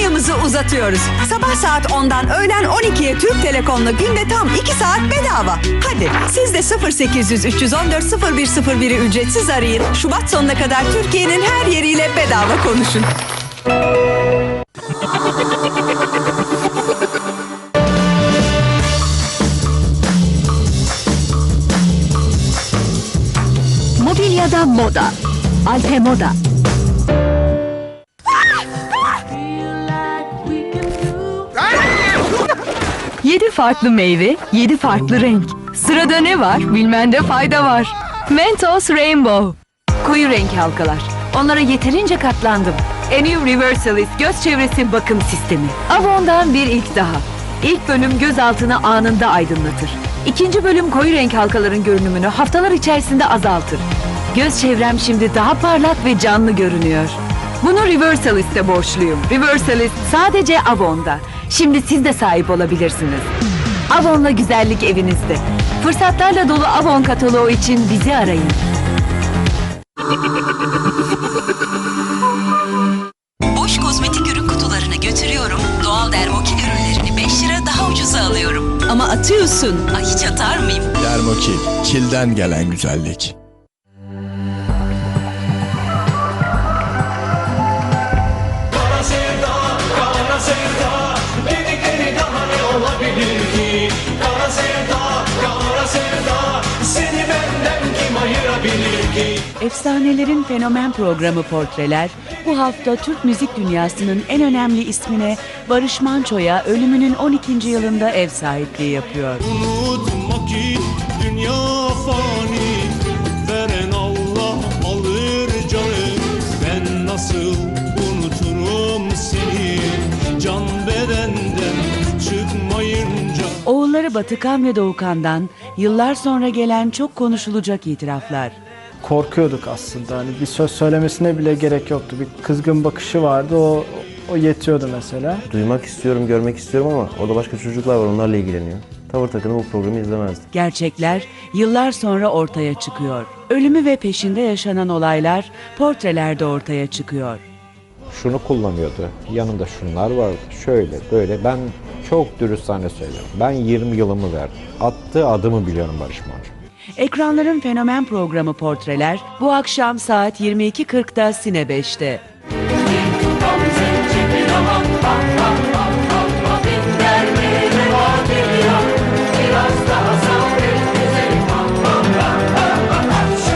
yayımızı uzatıyoruz. Sabah saat 10'dan öğlen 12'ye Türk Telekom'la günde tam 2 saat bedava. Hadi siz de 0800 314 0101'i ücretsiz arayın. Şubat sonuna kadar Türkiye'nin her yeriyle bedava konuşun. Mobilyada moda. Alpe Moda. Yedi farklı meyve, yedi farklı renk. Sırada ne var? Bilmende fayda var. Mentos Rainbow. Koyu renk halkalar. Onlara yeterince katlandım. Enu Reversalist göz çevresi bakım sistemi. Avon'dan bir ilk daha. İlk bölüm göz altını anında aydınlatır. İkinci bölüm koyu renk halkaların görünümünü haftalar içerisinde azaltır. Göz çevrem şimdi daha parlak ve canlı görünüyor. Bunu Reversalist'e borçluyum. Reversalist sadece Avon'da. Şimdi siz de sahip olabilirsiniz. Avon'la güzellik evinizde. Fırsatlarla dolu Avon kataloğu için bizi arayın. Boş kozmetik ürün kutularını götürüyorum. Doğal dermokil ürünlerini 5 lira daha ucuza alıyorum. Ama atıyorsun. Ay hiç atar mıyım? Dermokil, kilden gelen güzellik. Kim ayırabilir ki Efsanelerin fenomen programı Portreler bu hafta Türk müzik dünyasının en önemli ismine Barış Manço'ya ölümünün 12. yılında ev sahipliği yapıyor. Unutma ki dünya fani Batıkan ve Doğukan'dan yıllar sonra gelen çok konuşulacak itiraflar. korkuyorduk aslında. Hani bir söz söylemesine bile gerek yoktu. Bir kızgın bakışı vardı. O o yetiyordu mesela. Duymak istiyorum, görmek istiyorum ama orada başka çocuklar var onlarla ilgileniyor. Tavır takını bu programı izlemezdim. Gerçekler yıllar sonra ortaya çıkıyor. Ölümü ve peşinde yaşanan olaylar portrelerde ortaya çıkıyor. şunu kullanıyordu. Yanında şunlar vardı. Şöyle böyle. Ben çok dürüst dürüstane söylüyorum. Ben 20 yılımı verdim. Attığı adımı biliyorum Barış Manço. Ekranların Fenomen programı Portreler bu akşam saat 22.40'da Sine 5'te.